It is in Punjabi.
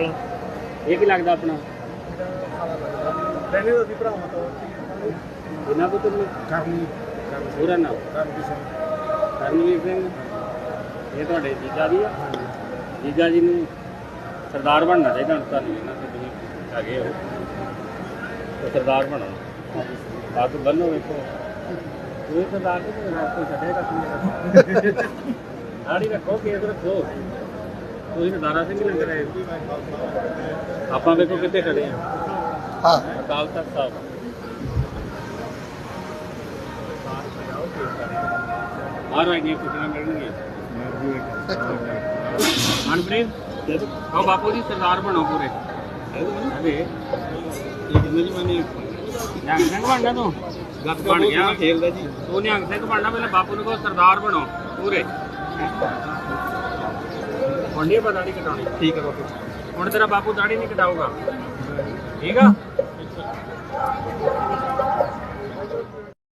ਨਾਲ। ਇਹ ਕੀ ਲੱਗਦਾ ਆਪਣਾ। ਰਹਿਣੇ ਦਾ ਸੀ ਭਰਾਵਾਂ ਤੋਂ। ਇਹਨਾਂ ਕੋ ਤੁਹਾਨੂੰ ਕਰਨੀ। ਪੂਰਾ ਨਾਮ ਕਰਨੀ ਸਿੰਘ ਕਰਨਵੀਰ ਸਿੰਘ ਇਹ ਤੁਹਾਡੇ ਜੀਜਾ ਜੀ ਆ। ਜੀਜਾ ਜੀ ਨੂੰ ਸਰਦਾਰ ਬਣਨਾ ਚਾਹੀਦਾ ਹੁਣ ਤੁਹਾਨੂੰ ਇਹਨਾਂ ਤੋਂ ਤੁਸੀਂ ਹੈਗੇ ਹੋ। ਤੇ ਸਰਦਾਰ ਬਣੋ। ਪੱਗ ਬੰਨੋ ਵੇਖੋ। ਇਹ ਸਰਦਾਰ ਤੇ ਸਰਦਾਰ ਕੋਈ ਛੱਡੇਗਾ ਦਾੜੀ ਰੱਖੋ ਕੇਸ ਰੱਖੋ। ਤੁਸੀਂ ਨਦਾਰਾ ਸਿੰਘ ਲੱਗ ਰਹੇ ਹੋ। ਆਪਾਂ ਵੇਖੋ ਕਿੱਥੇ ਖੜੇ ਆ। ਹਾਂ। ਅਕਾਲ ਤਖਤ ਸਾਹਿਬ। ਮਹਾਰਾਜ ਦੀਆਂ ਕੁਛੀਆਂ ਮਿਲਣਗੀਆਂ। ਮਨਪ੍ਰੀਤ ਕਹੋ ਬਾਪੂ ਜੀ ਸਰਦਾਰ ਬਣੋ ਪੂਰੇ। ਅਰੇ ਇਹ ਕਿੰਨੇ ਦੀ ਬਣੀ ਨਿਹੰਗ ਸਿੰਘ ਬਣਨਾ ਤੂੰ? ਗੱਪ ਬਣ ਗਿਆ। ਖੇਲਦਾ ਜੀ। ਤੂੰ ਨਿਹੰਗ ਸਿੰਘ ਬਣਨਾ ਪਹਿਲਾਂ ਬਾਪੂ ਨੂੰ ਕਹੋ ਸਰਦਾਰ ਬਣੋ ਪੂਰੇ। ਹੁਣ ਨਹੀਂ ਕਟਾਉਣੀ। ਠੀਕ ਹੈ ਬਾਪੂ। ਹੁਣ ਤੇਰਾ ਬਾਪੂ ਦਾੜੀ ਨਹੀਂ ਕਟਾਊਗਾ। ਠੀਕ ਆ?